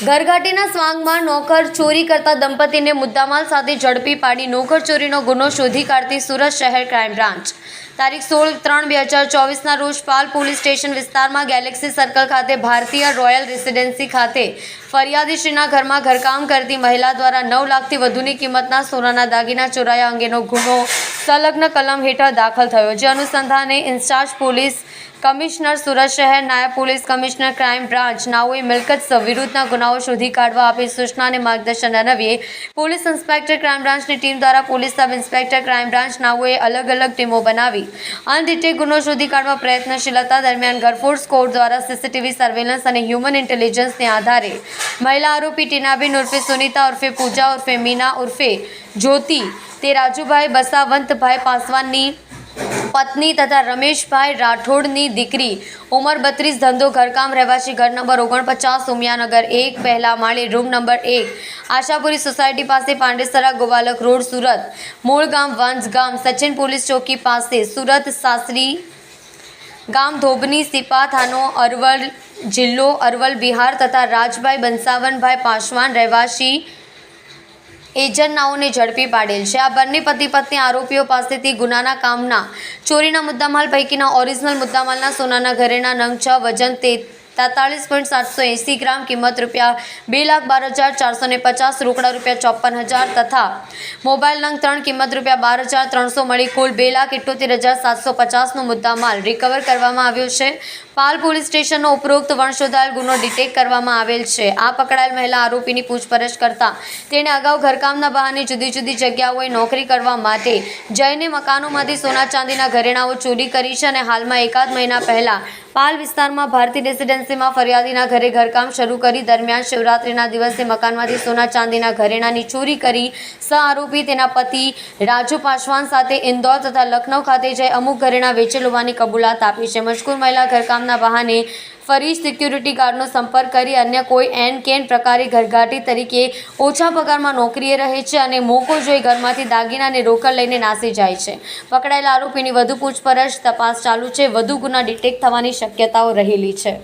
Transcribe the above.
ઘરઘાટીના સ્વાંગમાં નોકર ચોરી કરતા દંપતીને મુદ્દામાલ સાથે ઝડપી પાડી નોકર ચોરીનો ગુનો શોધી કાઢતી સુરત શહેર ક્રાઇમ બ્રાન્ચ. તારીખ સોળ ત્રણ બે હજાર ચોવીસના રોજ પાલ પોલીસ સ્ટેશન વિસ્તારમાં ગેલેક્સી સર્કલ ખાતે ભારતીય રોયલ રેસિડેન્સી ખાતે ફરિયાદીશ્રીના ઘરમાં ઘરકામ કરતી મહિલા દ્વારા નવ લાખથી વધુની કિંમતના સોનાના દાગીના ચોરાયા અંગેનો ગુનો સંલગ્ન કલમ હેઠળ દાખલ થયો, જે અનુસંધાને ઇન્ચાર્જ પોલીસ કમિશનર સુરત શહેર, નાયબ પોલીસ કમિશનર ક્રાઇમ બ્રાન્ચ, નાઓએ મિલકત વિરુદ્ધના ગુનાઓ શોધી કાઢવા આપી સૂચના માર્ગદર્શન અનવીએ પોલીસ ઇન્સ્પેક્ટર ક્રાઇમ બ્રાન્ચની ટીમ દ્વારા police sub inspector crime branch, નાઓએ અલગ અલગ ટીમો બનાવી. અનડિટેક ગુનો શોધી કાઢવા પ્રયત્નશીલ હતા દરમિયાન ગરફોડ સ્કોડ દ્વારા સીસીટીવી સર્વેલન્સ અને હ્યુમન ઇન્ટેલિજન્સને આધારે મહિલા આરોપી ટીનાબેન ઉર્ફે સુનિતા ઉર્ફે પૂજા ઉર્ફે મીના ઉર્ફે જ્યોતિ તે રાજુભાઈ બસાવંતભાઈ પાસવાનની પત્ની તથા રમેશભાઈ રાઠોડની દીકરી. ઉંમર બત્રીસ, ધંધો, ઘરકામ, રહેવાસી, ઘર નંબર ઓગણપચાસ, ઉમિયાનગર એક, પહેલા માળે, રૂમ નંબર એક. આશાપુરી સોસાયટી પાસે પાંડેસરા ગોવાલક રોડ, સુરત. મૂળ ગામ વંશ ગામ, સચિન પોલીસ ચોકી પાસે, સુરત સાસરી ગામ, ધોબની, સિપા થાનો, અરવલ જિલ્લો, અરવલ બિહાર તથા રાજભાઈ બંસાવનભાઈ પાસવાન, રહેવાસી એજન્નાઓને ઝડપી પાડેલ છે. આ બંને પતિ પત્ની આરોપીઓ પાસેથી ગુનાના કામના ચોરીના મુદ્દામાલ પૈકીના ઓરિજિનલ મુદ્દામાલના સોનાના ઘરેણા, નંગ છ, વજન તે તેતાળીસ પોઈન્ટ સાતસો એંસી ગ્રામ કિંમત રૂપિયા બે લાખ બાર હજાર ચારસો ને પચાસ રોકડા રૂપિયા ચોપન હજાર તથા મોબાઈલ નંગ ત્રણ કિંમત રૂપિયા બાર હજાર ત્રણસો મળી કુલ બે લાખ ઇઠ્ઠોતેર હજાર સાતસો પચાસનો મુદ્દામાલ રિકવર કરવામાં આવ્યો છે. પાલ પોલીસ સ્ટેશનનો ઉપરોક્ત વંશોધાયેલ ગુનો ડિટેક્ટ કરવામાં આવેલ છે. આ પકડાયેલ મહિલા આરોપીની પૂછપરછ કરતા તેણે અગાઉ ઘરકામના બહાને જુદી જુદી જગ્યાઓએ નોકરી કરવા માટે જઈને મકાનોમાંથી સોના ચાંદીના ઘરેણાઓ ચોરી કરી છે અને હાલમાં એકાદ મહિના પહેલા પાલ વિસ્તારમાં ભારતી રેસિડેન્સીમાં ફરિયાદીના ઘરે ઘરકામ શરૂ કરી દરમિયાન શિવરાત્રીના દિવસે મકાનમાંથી સોના ચાંદીના ઘરેણાની ચોરી કરી સહ આરોપી તેના પતિ રાજુ પાસવાન સાથે ઇન્દોર તથા લખનૌ ખાતે જઈ અમુક ઘરેણા વેચેલ હોવાની કબૂલાત આપી છે. મજકૂર મહિલા ઘરકામના બહાને ફરી સિક્યુરિટી ગાર્ડનો સંપર્ક કરી અન્ય કોઈ એન કેન પ્રકારે ઘરઘાટી તરીકે ઓછા પગારમાં નોકરીએ રહે છે અને મોકો જોઈ ઘરમાંથી દાગીનાને રોકડ લઈને નાસી જાય છે. પકડાયેલા આરોપીની વધુ પૂછપરછ તપાસ ચાલુ છે. વધુ ગુના ડિટેક્ટ થવાની શક્યતાઓ રહેલી છે.